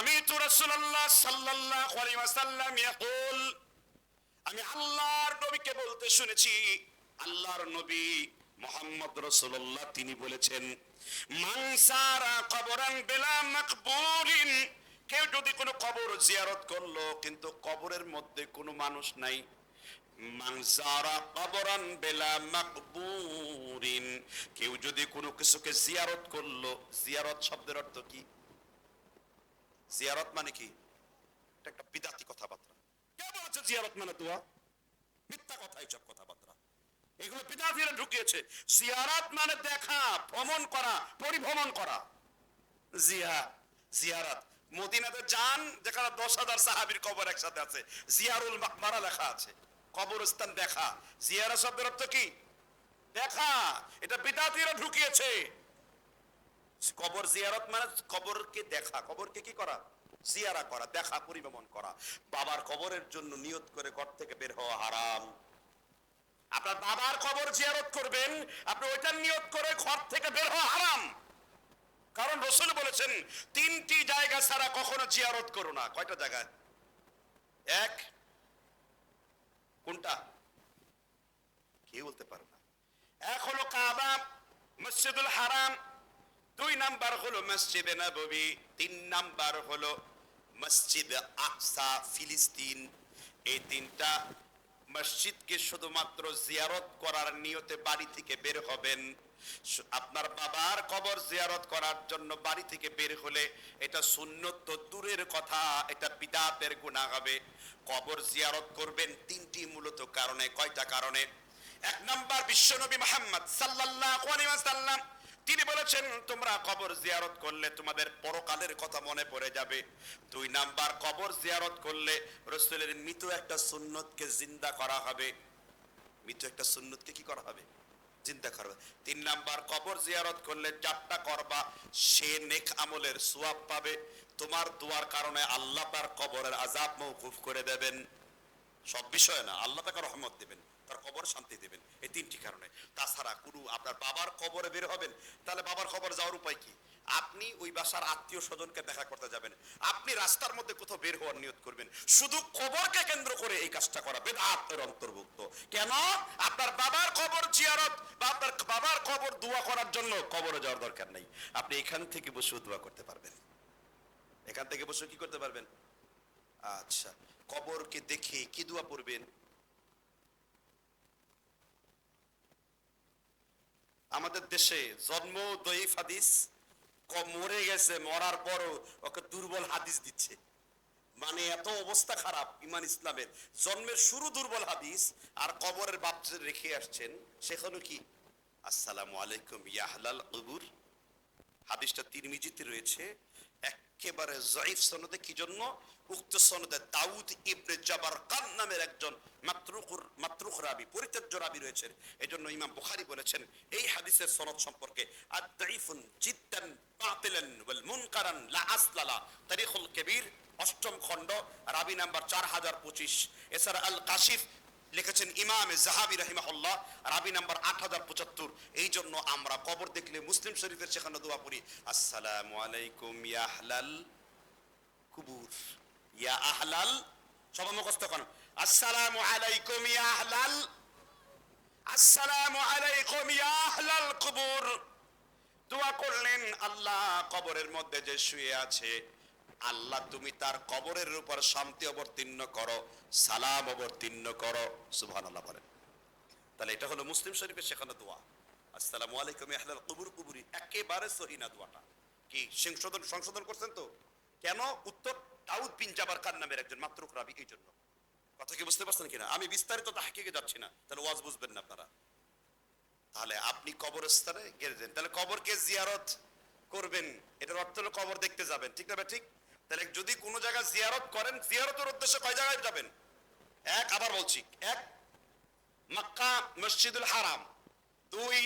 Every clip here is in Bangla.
সামিতু রাসূলুল্লাহ সাল্লাল্লাহু আলাইহি ওয়াসাল্লাম ইয়াকুল আমি আল্লাহর নবীকে বলতে শুনেছি। আল্লাহর নবী মোহাম্মদ রসুল্লাহ তিনি বলেছেন কবরান বেলা মাকবুরিন কেউ যদি কোনো কবর জিয়ারত করল, কিন্তু কবরের মধ্যে কোনো মানুষ নাই। মানসারা কবরান বেলা মাকবুরিন কেউ যদি কোনো কিছুকে জিয়ারত করল, জিয়ারত শব্দের অর্থ কি? জিয়ারত মানে কি? এটা একটা বিদাতি কথাবার্তা। কে বলেছে জিয়ারত মানে দোয়া? মিথ্যা কথা, এইসব কথাবার্তা। এগুলো বিদাতিরা ঢুকিয়েছে। জিয়ারত মানে দেখা, ভ্রমণ করা, পরিভ্রমণ করা। জিয়া, জিয়ারত। মদিনাতে যান, যেখানে দশ হাজার সাহাবির কবর একসাথে আছে। জিয়ারুল মাকবারা লেখা আছে। কবরস্থান দেখা। জিয়ারা শব্দের অর্থ কি? দেখা। এটা বিদাতিরা ঢুকিয়েছে। কবর জিয়ারত মানে কবরকে দেখা, কবরকে কি করা? জিয়ারা করা, দেখা, পরিভ্রমণ করা। বাবার কবরের জন্য নিয়ত করে ঘর থেকে বের হওয়া হারাম। আপনার বাবার কবর জিয়ারত করবেন, আপনি ওইটার নিয়ত করে ঘর থেকে বের হওয়া হারাম। কারণ রসুল বলেছেন, তিনটি জায়গা ছাড়া কখনো জিয়ারত করো না। কয়টা জায়গায়? এক, কোনটা? কে বলতে পারে না। এক হলো কাবা, মসজিদুল হারাম দুই নাম্বার হলো মসজিদে নববী, তিন নাম্বার হলো মসজিদ আকসা, ফিলিস্তিন। এই তিনটা মসজিদকে শুধুমাত্র জিয়ারত করার নিয়তে বাড়ি থেকে বের হবেন। আপনার বাবার কবর জিয়ারত করার জন্য বাড়ি থেকে বের হলে এটা সুন্নত তো দূরের কথা, এটা বিদাতের গুণা হবে। কবর জিয়ারত করবেন তিনটি মূলত কারণে, কয়টা কারণে? এক নাম্বার, বিশ্বনবী মোহাম্মদ সাল্লাল্লাহু আলাইহি ওয়াসাল্লাম তিনি বলেছেন, তোমরা কবর জিয়ারত করলে তোমাদের পরকালের কথা মনে পড়ে যাবে। দুই নাম্বার, কবর জিয়ারত করলে রসুলের মৃত একটা সুন্নতকে জিন্দা করা হবে। মৃত একটা সুন্নতকে কি করা হবে? চিন্তা করবে তিন নাম্বার, কবর জিয়ারত করলে চারটা করবা, সে নেক আমলের সোয়াব পাবে। তোমার দোয়ার কারণে আল্লাহ তার কবরের আজাব মৌকুফ করে দেবেন। সব বিষয়ে না, আল্লাহ তাকে রহমত দেবেন, তার কবর শান্তি দেবেন, এই তিনটি কারণে। তাছাড়া কোনো আপনার বাবার কবরে বের হবেন, তাহলে বাবার কবর যাওয়ার উপায় কি? আপনি ওই বাসার আত্মীয় স্বজনকে দেখা করতে যাবেন। আপনি রাস্তার মধ্যে কোথাও বের হওয়ার নিয়ত করবেন। শুধু কবরকে কেন্দ্র করে এই কাজটা করা বেদাতের অন্তর্ভুক্ত। কেন? আপনার বাবার কবর জিয়ারত বা আপনার বাবার কবর দোয়া করার জন্য কবরে যাওয়ার দরকার নেই। আপনি এখান থেকে বসে দোয়া করতে পারবেন। এখান থেকে বসে কি করতে পারবেন? আচ্ছা কবরকে দেখে কি দোয়া পড়বেন? আমাদের দেশে জন্ম দইফ হাদিস মরে গেছে, মরার পরও ওকে দুর্বল হাদিস দিচ্ছে। মানে এত অবস্থা খারাপ ইমান ইসলামের। জন্মের শুরু দুর্বল হাদিস, আর কবরের বাপ রেখে আসছেন, সেখানে কি? আসসালামু আলাইকুম ইয়াহলাল কবুর। হাদিসটা তিরমিজিতে রয়েছে একেবারে জয়ীফ সনদে কি জন্য? উক্ত সনদে দাউদ ইবনে জাবার কান নামের একজন মাতরুকুর, মাতরুক রাবি, পরিত্যাজ্য রাবি রয়েছেন। এজন্য ইমাম বুখারী বলেছেন, এই হাদিসের সনদ সম্পর্কে আদাইফুন জিদ্দান বাতিলান ওয়াল মুনকারান লা আসলালা তারিখুল কবির, অষ্টম খণ্ড, রাবি নাম্বার চার হাজার পঁচিশ। এছাড়া আল কাশিফ লিখেছেন ইমামে জাহাবি রাহিমাহুল্লাহ, রাবি নাম্বার আট হাজার পঁচাত্তর। এই জন্য আমরা কবর দেখলে মুসলিম শরীফের সেখানে দোয়া পড়ি। আসসালামু আলাইকুম ইয়া আহলাল কুবুর। ইয়া আহলাল সবাই মুখস্থ করেন আসসালামু আলাইকুম ইয়া আহলাল, আসসালামু আলাইকুম ইয়া কুবুর। দোয়া করলেন আল্লাহ কবরের মধ্যে যে শুয়ে আছে। আল্লাহ তুমি তার কবরের উপর শান্তি অবতীর্ণ করো, সালাম অবতীর্ণ করো সুবহান আল্লাহ বলেন। তাহলে এটা হলো মুসলিম শরীফের সেখানে দোয়া। আসসালামু আলাইকুম কুবুর কুবুরি, একেবারে সহিনা দোয়াটা। কি, সংশোধন সংশোধন করছেন তো? কেন? উত্তর দাউদ বিন জাবার খান নামের একজন মাত্র রাবি, এই জন্য। কথা কি বুঝতে পারছেন কিনা? আমি বিস্তারিত তাহাকিকে যাচ্ছি না, তাহলে ওয়াজ বুঝবেন না আপনারা। তাহলে আপনি কবরস্থানে গেলেন তাহলে কবরকে জিয়ারত করবেন। এটার অর্থ হলো কবর দেখতে যাবেন। ঠিক না ঠিক? তাহলে যদি কোনো জায়গায় জিয়ারত করেন, জিয়ারতের উদ্দেশ্যে কয় জায়গায় যাবেন? এক, আবার বলছি, এক, মক্কা মসজিদুল হারাম, দুই,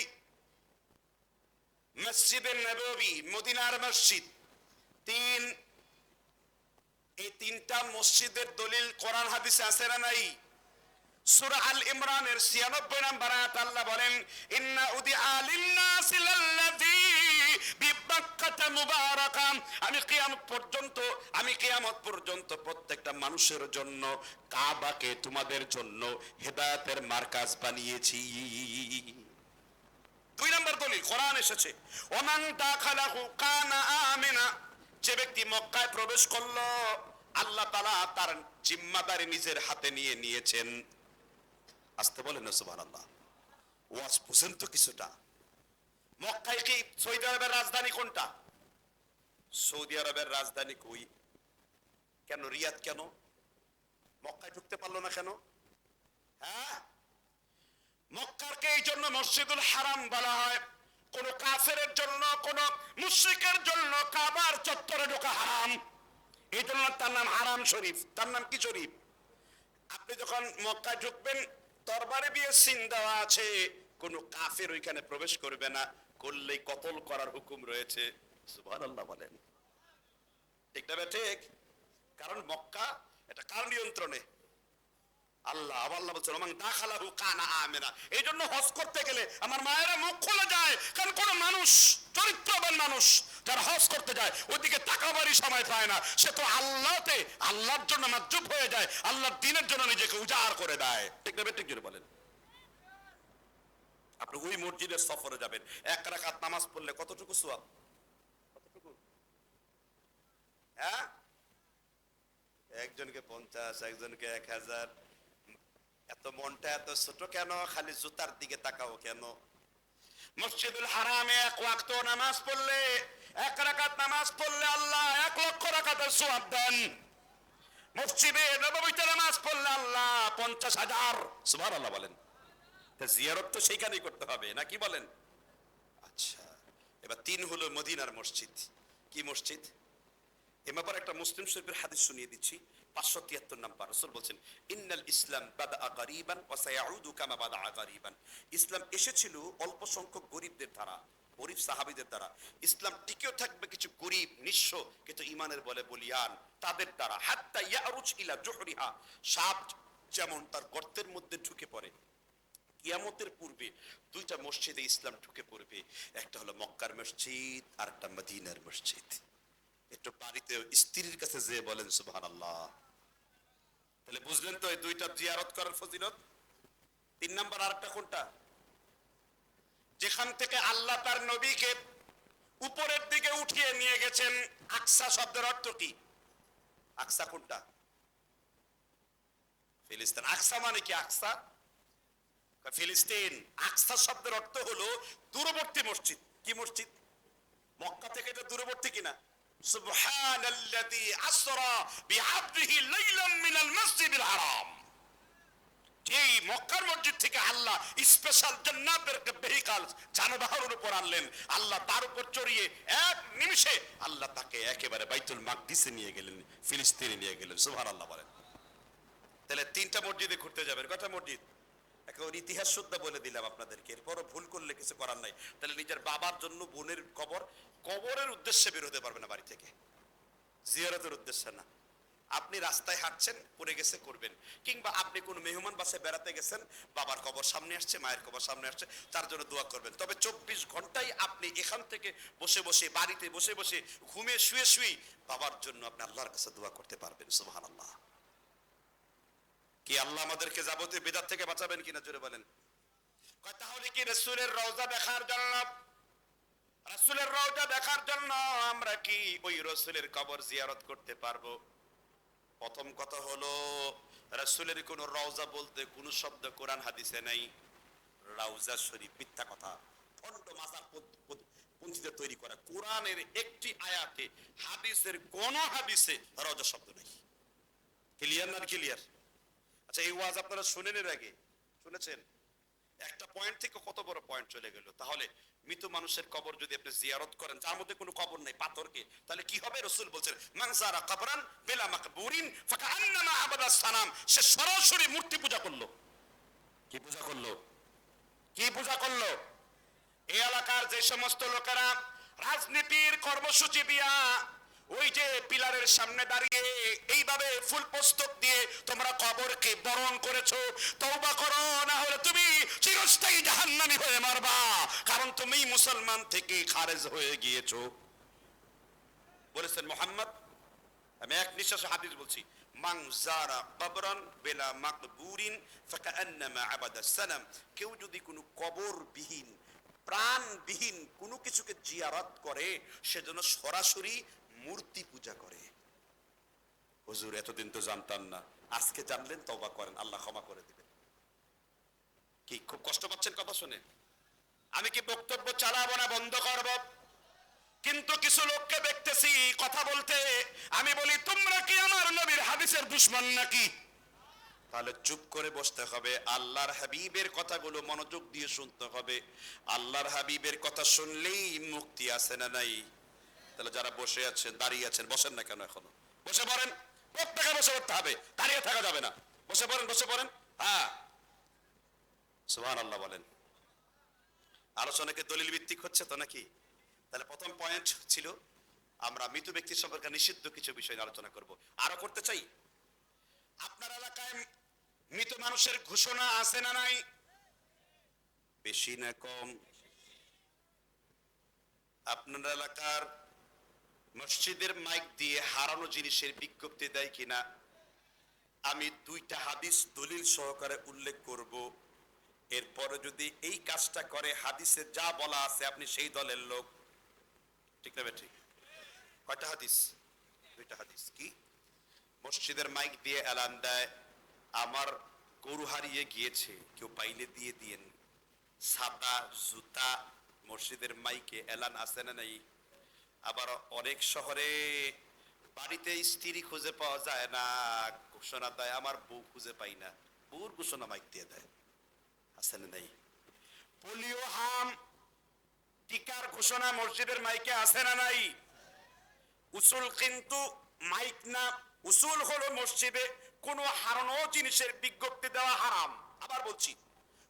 মসজিদে নববী মদিনার মসজিদ, তিন, এই তিনটা মসজিদের দলিল কোরআন হাদিসে আছে না নাই? সূরা আল ইমরানের 96 নম্বর আয়াত আল্লাহ বলেন, ইন্না উদিআ লিন-নাসি আমি কিয়ামত পর্যন্ত, আমি কিয়ামত পর্যন্ত প্রত্যেকটা মানুষের জন্য, কাবাকে তোমাদের জন্য মার্কাজ বানিয়েছি। দুই নম্বর দলিল, কোরআন এসেছে। দাখালাহু কানা আমিনা। যে ব্যক্তি মক্কায় প্রবেশ করল, আল্লাহ তার জিম্মাদারি নিজের হাতে নিয়ে নিয়েছেন। আসতে বলেন ওয়াজ বুঝেন তো কিছুটা। মক্কায় কি সৌদি আরবের রাজধানী কোনটা? সৌদি আরবের রাজধানী কই? কেন, রিয়াদ কেন? মক্কায় ঢুকতে পারল না কেন? হ্যাঁ? মক্কারকে এই জন্য মসজিদুল হারাম বলা হয়। কোন কাফেরের জন্য, কোন মুশরিকের জন্য কাবার চত্বরে ঢোকা হারাম। এই জন্য তার নাম হারাম শরীফ। তার নাম কি শরীফ? আপনি যখন মক্কায় ঢুকবেন দরবারে বিয়ে সিন দেওয়া আছে। কোন কাফের ওইখানে প্রবেশ করবে না। করলেই কতল করার হুকুম রয়েছে, সুবহানাল্লাহ বলেন। ঠিক না ঠিক? কারণ মক্কা এটা কার নিয়ন্ত্রণে? আল্লাহ আল্লাহ বলছেন দাখালাহু কানা এই জন্য হজ করতে গেলে আমার মায়েরা মুখ খুলে যায়, কারণ কোন মানুষ, চরিত্রবান মানুষ যারা হজ করতে যায়, ওদিকে টাকাবাড়ি সময় পায় না। সে তো আল্লাহতে, আল্লাহর জন্য মাজ্জুব হয়ে যায়, আল্লাহর দিনের জন্য নিজেকে উজাড় করে দেয়। ঠিক না ঠিক বলেন। আপনি ওই মসজিদের সফরে যাবেন। এক রাকাত নামাজ পড়লে কতটুকু সোয়াব কতটুকু? হ্যাঁ? একজনকে পঞ্চাশ, একজনকে এক হাজার। এত মনটা এত ছোট কেন? খালি জুতার দিকে তাকাও কেন? মসজিদুল হারামে এক ওয়াক্ত নামাজ পড়লে, এক রাকাত নামাজ পড়লে আল্লাহ এক লক্ষ রাকাতের সোয়াব দেন। মসজিদে নবমীতে নামাজ পড়লে আল্লাহ পঞ্চাশ হাজার। সুভার আল্লাহ বলেন। তা জিয়ারত তো সেইখানেই করতে হবে নাকি বলেন? আচ্ছা এবার তিন হলো মদিনার মসজিদ। কি মসজিদ? এ ব্যাপারে একটা মুসলিম শরীফের হাদিস শুনিয়ে দিচ্ছি। পাঁচশো তিয়াত্তর নাম্বার। রসুল বলছেন, ইন্নাল ইসলাম বাদা গারিবান ওয়া কামা বাদা গারিবান। ইসলাম এসেছিল অল্প সংখ্যক গরিবদের দ্বারা, গরিব সাহাবীদের দ্বারা। ইসলাম টিকেও থাকবে কিছু গরিব, নিঃস্ব, কিন্তু ইমানের বলে বলিয়ান তাদের দ্বারা। হাত্তা ইয়ারুজ ইলা জুহরিহা, সাপ যেমন তার গর্তের মধ্যে ঢুকে পড়ে কিয়ামতের পূর্বে দুইটা মসজিদে ইসলাম ঢুকে পড়বে। একটা হলো মক্কার মসজিদ, আর একটা মদিনার মসজিদ। একটু বাড়িতে স্ত্রীর কাছে যে বলেন সুবহান আল্লাহ তাহলে বুঝলেন তো এই দুইটা জিয়ারত করার ফজিলত? তিন নাম্বার আরেকটা কোনটা? যেখান থেকে আল্লাহ তার নবীকে উপরের দিকে উঠিয়ে নিয়ে গেছেন, আকসা শব্দের অর্থ কি? আকসা কোনটা? ফিলিস্তিন। আকসা মানে কি? আকসা? ফিলিস্তিন, আকসা শব্দের অর্থ হলো দূরবর্তী মসজিদ। কি মসজিদ? মক্কা থেকে এটা দূরবর্তী কিনা? সুবহানাল্লাযী আসরা বিআবদিহি মিনাল মাসজিদিল হারাম। এই মক্কার মসজিদ থেকে আল্লাহ স্পেশাল জান্নাতের উপর আনলেন, আল্লাহ তার উপর চড়িয়ে এক নিমিষে আল্লাহ তাকে একেবারে বাইতুল মাকদিসে নিয়ে গেলেন, ফিলিস্তিনে নিয়ে গেলেন। সুবহানাল্লাহ বলেন। তাহলে তিনটা মসজিদে ঘুরতে যাবেন। কটা মসজিদ? একেবারে ইতিহাস শুদ্ধ বলে দিলাম আপনাদেরকে। এরপরও ভুল করলে কিছু করার নাই। তাহলে নিজের বাবার জন্য বোনের কবর, কবরের উদ্দেশ্যে বের হতে পারবে না বাড়ি থেকে। জিয়ারতের উদ্দেশ্যে না। আপনি রাস্তায় হাঁটছেন, পড়ে গেছে, করবেন। কিংবা আপনি কোন মেহমান বাসায় বেড়াতে গেছেন, বাবার কবর সামনে আসছে, মায়ের কবর সামনে আসছে, তার জন্য দোয়া করবেন। তবে চব্বিশ ঘন্টাই আপনি এখান থেকে বসে বসে, বাড়িতে বসে বসে, ঘুমে শুয়ে শুয়ে বাবার জন্য আপনি আল্লাহর কাছে দোয়া করতে পারবেন। সুবহান আল্লাহ কি আল্লাহ আমাদেরকে যাবতীয় বেদাত থেকে বাঁচাবেন কিনা জোরে বলেন? তাহলে কি রসুলের রওজা দেখার জন্য, রসুলের রওজা দেখার জন্য আমরা কি ওই রসুলের কবর জিয়ারত করতে পারব? প্রথম কথা হলো, রসুলের কোন রওজা বলতে কোন শব্দ কোরআন হাদিসে নাই। রাউজা শরীফ মিথ্যা কথা। খন্ড মাজার পদ- তৈরি করা। কোরআনের একটি আয়াতে, হাদিসের কোন হাদিসে রওজা শব্দ নেই। ক্লিয়ার না ক্লিয়ার আচ্ছা এই ওয়াজ আপনারা শুনেন এর আগে? শুনেছেন? একটা পয়েন্ট থেকে কত বড় পয়েন্ট চলে গেল? তাহলে মৃত মানুষের কবর যদি আপনি জিয়ারত করেন, যার মধ্যে কোনো কবর নেই, পাথরকে, তাহলে কি হবে? রসুল বলছেন মানসারা কবরান, বেলা মাকবুরিন ফাকান্নামা আবাদা সানাম সে সরাসরি মূর্তি পূজা করল। কি পূজা করল? কি পূজা করল? এই এলাকার যে সমস্ত লোকেরা, রাজনীতির কর্মসূচি দিয়া ওই যে পিলারের সামনে দাঁড়িয়ে এইভাবে ফুল পুস্তক দিয়ে তোমরা কবরকে বরণ করেছ, তওবা করো না হলে তুমি চিরস্থায়ী জাহান্নামী হয়ে মারবা, কারণ তুমি মুসলমান থেকে খারেজ হয়ে গিয়েছো। বলেছেন মোহাম্মদ, আমি এক নিঃশ্বাসে হাদিস বলছি, মান জারা কবরান বেলা মাকবুরিন ফাকান্নামা আবাদা সানাম কেউ যদি কোনো কবরবিহীন, প্রাণবিহীন কোনো কিছুকে জিয়ারত করে সেজন্য সরাসরি মূর্তি পূজা করে। হুজুর, এতদিন তো জানতাম না। আজকে জানলেন, তওবা করেন, আল্লাহ ক্ষমা করে দিবেন। কি, খুব কষ্ট পাচ্ছেন কথা শুনে? আমি কি বক্তব্য চালাবো না বন্ধ করব? কিন্তু কিছু লোককে দেখতেছি কথা বলতে। আমি বলি, তোমরা কি আমার নবীর হাদিসের দুশ্মন নাকি? তাহলে চুপ করে বসতে হবে। আল্লাহর হাবিবের কথাগুলো মনোযোগ দিয়ে শুনতে হবে। আল্লাহর হাবিবের কথা শুনলেই মুক্তি আছে না নাই? তাহলে যারা বসে আছেন, দাঁড়িয়ে আছেন, বসেন না কেন এখনও? বসে পড়েন। প্রত্যেকে বসে পড়তে হবে, দাঁড়িয়ে থাকা যাবে না। বসে পড়েন বসে পড়েন। হ্যাঁ। সুবহান আল্লাহ বলেন আলোচনাকে দলিল ভিত্তিক হচ্ছে তো নাকি? তাহলে প্রথম পয়েন্ট ছিল, আমরা মৃত ব্যক্তি সম্পর্কে নিষিদ্ধ কিছু বিষয় আলোচনা করব। আরও করতে চাই? আপনার এলাকায় মৃত মানুষের ঘোষণা আছে না নাই? বেশি না কম। আপনার এলাকার মসজিদের মাইক দিয়ে হারানো জিনিসের বিজ্ঞপ্তি দেয় কিনা? আমি দুইটা হাদিস দলিল সহকারে উল্লেখ করব। এরপরে যদি এই কাজটা করে, হাদিসে যা বলা আছে, আপনি সেই দলের লোক। ঠিক না ঠিক কয়টা হাদিস? দুইটা হাদিস কি? মসজিদের মাইক দিয়ে এলান দেয়, আমার গরু হারিয়ে গিয়েছে, কেউ পাইলে দিয়ে দিয়েন। ছাতা জুতা, মসজিদের মাইকে এলান আছে না নাই? আবার অনেক শহরে বাড়িতে স্ত্রী খুঁজে পাওয়া যায় না, ঘোষণা দেয়, আমার বউ খুঁজে পাই না। বউর ঘোষণা মাইক দিয়ে দেয়। আছে না নাই? পোলিও, হাম, টিকার ঘোষণা মসজিদের মাইকে আছে না নাই? উসুল কিন্তু মাইক না, উসুল হলো মসজিদে কোনো হারানো জিনিসের বিজ্ঞপ্তি দেওয়া হারাম। আবার বলছি,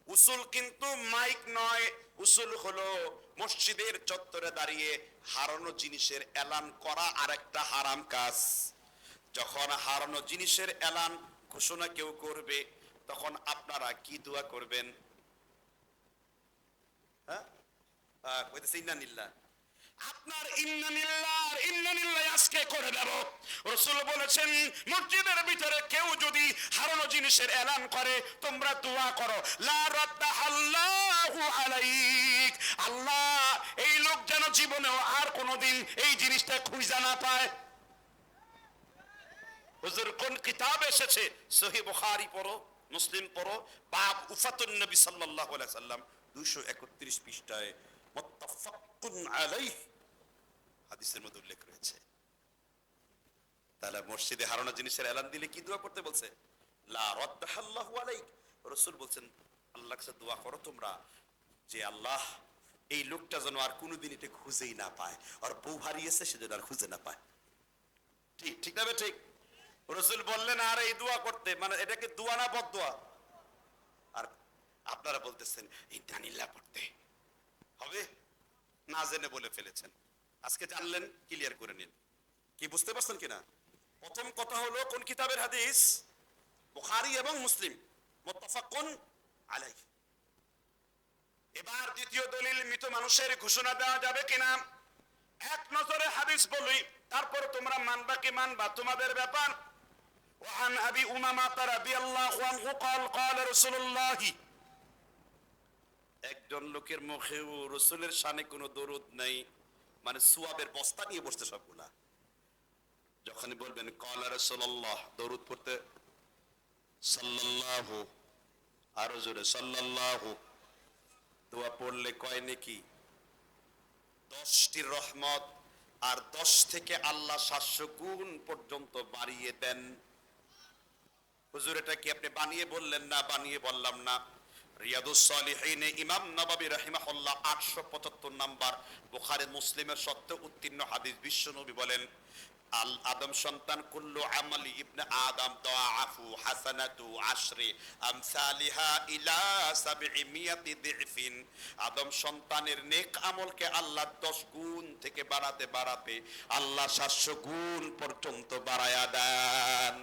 উসুল কিন্তু মাইক নয়, উসুল হলো মসজিদের চত্বরে দাঁড়িয়ে হারানো জিনিসের এলান করা আরেকটা হারাম কাজ। যখন হারানো জিনিসের এলান ঘোষণা কেউ করবে, তখন আপনারা কি দোয়া করবেন? হ্যাঁ? কইতেছে ইন্নানিল্লাহ আপনার ইন্নানিল্লাহ ইন্নানিল্লাহ আজকে করে দেব। রাসূল বলেছেন, মসজিদের ভিতরে কেউ যদি হারানো জিনিসের এলান করে, তোমরা দোয়া করো। আলাইক। আল্লাহ, এই লোক যেন জীবনেও আর কোনোদিন এই জিনিসটা খুঁজে না পায়। হুজুর, কোন কিতাব এসেছে? সহি বুখারী পড়ো, মুসলিম পড়ো। বাব উফাতুন নবী সাল্লাল্লাহু সাল্লাম 231 পৃষ্ঠায় হাদিসের মধ্যে উল্লেখ রয়েছে। তাহলে মসজিদে হারানো জিনিসের এলান দিলে কি দোয়া করতে বলছে? রাসূল বলছেন, আল্লাহর কাছে দোয়া করো তোমরা যে আল্লাহ এই লোকটা যেন আর কোনোদিন এটা খুঁজেই না পায়। আর বউ হারিয়েছে সেজন্য আর খুঁজে না পায়। ঠিক ঠিক না ঠিক? রসুল বললেন, আর, এই দোয়া করতে। মানে এটাকে দোয়া না বদ দোয়া? আর আপনারা বলতেছেন, এই দানিল্লা পড়তে। হবে? না জেনে বলে ফেলেছেন। আজকে জানলেন ক্লিয়ার করে নিন কি বুঝতে পারছেন কিনা প্রথম কথা হলো কোন কিতাবের হাদিস বুখারী এবং মুসলিম মুত্তাফাকুন আলাইহি এবার দ্বিতীয় দলিল মৃত মানুষের ঘোষণা দেওয়া যাবে কিনা এক নজরে হাদিস বলি তারপর তোমরা মানবা কি মানবা তোমাদের ব্যাপার وعن ابي امامه رضي الله عنه قال قال رسول الله একজন লোকের মুখেও রসুলের শানে কোনো দরুদ নাই মানে সুয়াবের বস্তা নিয়ে বসতে সব সবগুলা। যখনই বলবেন, কলা রসুল্লাহ দরুদ পড়তে, সাল্লাল্লাহু আরও জোরে, সাল্লাল্লাহু দোয়া পড়লে কয় নাকি? দশটি রহমত আর দশ থেকে আল্লাহ সাতশো গুণ পর্যন্ত বাড়িয়ে দেন। হুজুর, এটা কি আপনি বানিয়ে বললেন? না, বানিয়ে বললাম না। রিয়াদুস সালিহিনে, ইমাম নবাবী রাহিমাহুল্লাহ আটশো পঁচাত্তর নাম্বার বুখারী মুসলিমের সত্য উত্তীর্ণ হাদিস বিশ্ব নবী বলেন, আল আদম সন্তান কুল্লু আমালি ইবনে আদম দাআফু হাসানাতু আশরি আমসালিহা ইলা সাবঈ মিয়াতি দিফিন। আদম সন্তানের নেক আমলকে আল্লাহ 10 গুণ থেকে বাড়াতে বাড়াতে আল্লাহ 700 গুণ পর্যন্ত বাড়ায়া দেন।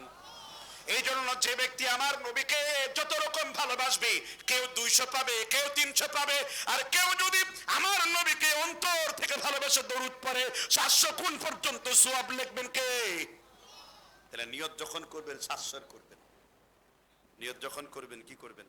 এই জন্য যে ব্যক্তি আমার নবীকে যত রকম ভালোবাসবে, কেউ দুইশো পাবে, কেউ তিনশো পাবে, আর কেউ যদি আমার নবীকে অন্তর থেকে ভালোবাসে দরুদ পরে সাতশো কোন পর্যন্ত সোয়াব লিখবেন কে? তাহলে নিয়ত যখন করবেন সাতশোর করবেন। নিয়ত যখন করবেন, কি করবেন?